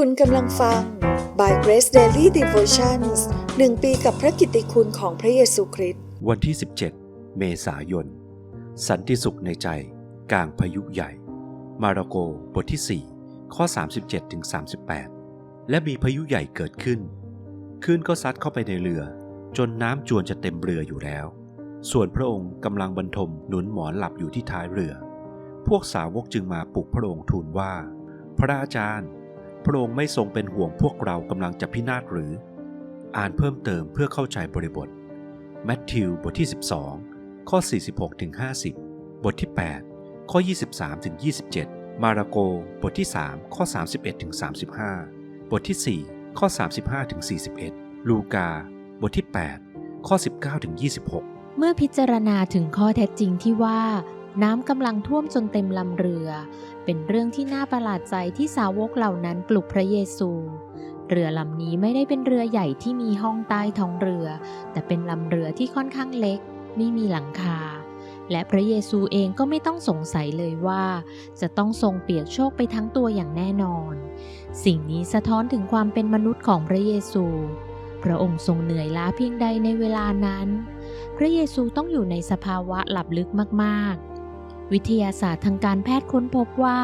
คุณกำลังฟัง By Grace Daily Devotions หนึ่งปีกับพระกิตติคุณของพระเยซูคริสต์ วันที่ 17 เมษายน สันติสุขในใจ กลางพายุใหญ่ มาระโกบทที่ 4 ข้อ 37ถึง38และมีพายุใหญ่เกิดขึ้น คลื่นก็ซัดเข้าไปในเรือ จนน้ำจวนจะเต็มเรืออยู่แล้ว ส่วนพระองค์กำลังบรรทมหนุนหมอนหลับอยู่ที่ท้ายเรือ พวกสาวกจึงมาปลุกพระองค์ทูลว่า พระอาจารย์ พระองค์ไม่ทรงเป็นห่วงพวกเรากำลังจะพินาศหรือ อ่านเพิ่มเติมเพื่อเข้าใจบริบทแมทธิวบทที่ 12 ข้อ 46ถึง50บทที่ 8 ข้อ 23ถึง27มาระโกบทที่ 3 ข้อ 31ถึง35บทที่ 4 ข้อ 35ถึง41ลูกา บทที่ 8 ข้อ 19ถึง26เมื่อพิจารณาถึงข้อเท็จจริงที่ว่า น้ำกำลังท่วมจนเต็มลำเรือ เป็นเรื่องที่น่าประหลาดใจที่สาวกเหล่านั้นปลุกพระเยซู เรือลำนี้ไม่ได้เป็นเรือใหญ่ที่มีห้องใต้ท้องเรือ แต่เป็นลำเรือที่ค่อนข้างเล็ก ไม่มีหลังคา และพระเยซูเองก็ไม่ต้องสงสัยเลยว่า จะต้องทรงเปียกโชกไปทั้งตัวอย่างแน่นอน สิ่งนี้สะท้อนถึงความเป็นมนุษย์ของพระเยซู พระองค์ทรงเหนื่อยล้าเพียงใดในเวลานั้น พระเยซูต้องอยู่ในสภาวะหลับลึกมากๆ วิทยาศาสตร์ทางการแพทย์ค้นพบว่า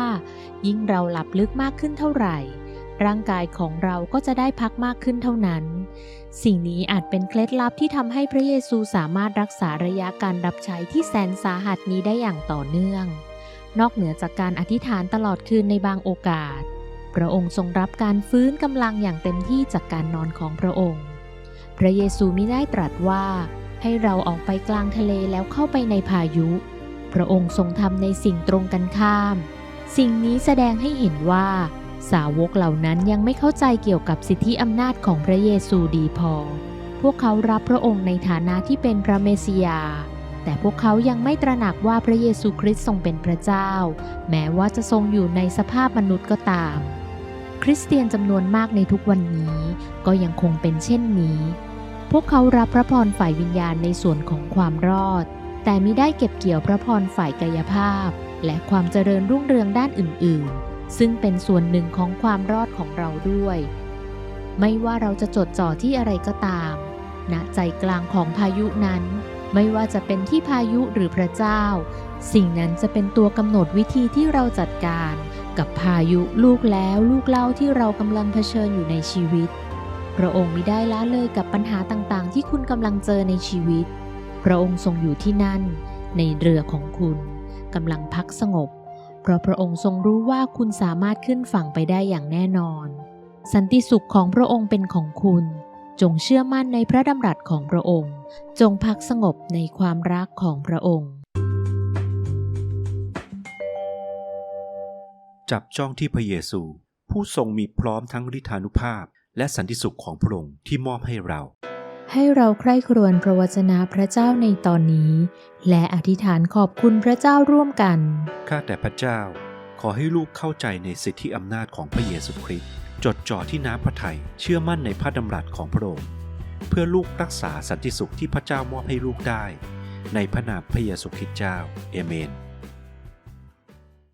ยิ่งเราหลับลึกมากขึ้นเท่าไหร่ ร่างกายของเราก็จะได้พักมากขึ้นเท่านั้น สิ่งนี้อาจเป็นเคล็ดลับที่ทำให้พระเยซูสามารถรักษาระยะการรับใช้ที่แสนสาหัสนี้ได้อย่างต่อเนื่อง นอกเหนือจากการอธิษฐานตลอดคืนในบางโอกาส พระองค์ทรงรับการฟื้นกำลังอย่างเต็มที่จากการนอนของพระองค์ พระเยซูมิได้ตรัสว่า ให้เราออกไปกลางทะเลแล้วเข้าไปในพายุ พระองค์ทรงทำในสิ่งตรงกันข้าม สิ่งนี้แสดงให้เห็นว่า สาวกเหล่านั้นยังไม่เข้าใจเกี่ยวกับสิทธิอำนาจของพระเยซูดีพอ พวกเขารับพระองค์ในฐานะที่เป็นพระเมสสิยา แต่พวกเขายังไม่ตระหนักว่าพระเยซูคริสต์ทรงเป็นพระเจ้า แม้ว่าจะทรงอยู่ในสภาพมนุษย์ก็ตาม คริสเตียนจำนวนมากในทุกวันนี้ก็ยังคงเป็นเช่นนี้ พวกเขารับพระพรฝ่ายวิญญาณในส่วนของความรอด แต่มิได้เก็บเกี่ยวพระพรฝ่ายกายภาพ และความเจริญรุ่งเรืองด้านอื่น ๆ ซึ่งเป็นส่วนหนึ่งของความรอดของเราด้วย ไม่ว่าเราจะจดจ่อที่อะไรก็ตาม ณใจกลางของพายุนั้น ไม่ว่าจะเป็นที่พายุหรือพระเจ้า สิ่งนั้นจะเป็นตัวกำหนดวิธีที่เราจัดการ กับพายุลูกแล้วลูกเล่าที่เรากำลังเผชิญอยู่ในชีวิต พระองค์มิได้ละเลยกับปัญหาต่างๆ ที่คุณกำลังเจอในชีวิต พระองค์ทรงอยู่ที่นั่น ในเรือของคุณกำลังพักสงบ เพราะพระองค์ทรงรู้ว่าคุณสามารถขึ้นฝั่งไปได้อย่างแน่นอน สันติสุขของพระองค์เป็นของคุณ จงเชื่อมั่นในพระดำรัสของพระองค์ จงพักสงบในความรักของพระองค์ จับจ้องที่พระเยซู ผู้ทรงมีพร้อมทั้งฤทธานุภาพ และสันติสุขของพระองค์ที่มอบให้เรา ให้เราใคร่ครวญพระวจนะพระเจ้าในตอนนี้ และอธิษฐานขอบคุณพระเจ้าร่วมกัน ข้าแต่พระเจ้า ขอให้ลูกเข้าใจในสิทธิอำนาจของพระเยซูคริสต์จดจ่อที่น้ำพระทัยเชื่อมั่นในพระดำรัสของพระองค์เพื่อลูกรักษาสันติสุขที่พระเจ้ามอบให้ลูกได้ ในพระนามพระเยซูคริสต์เจ้า เอเมน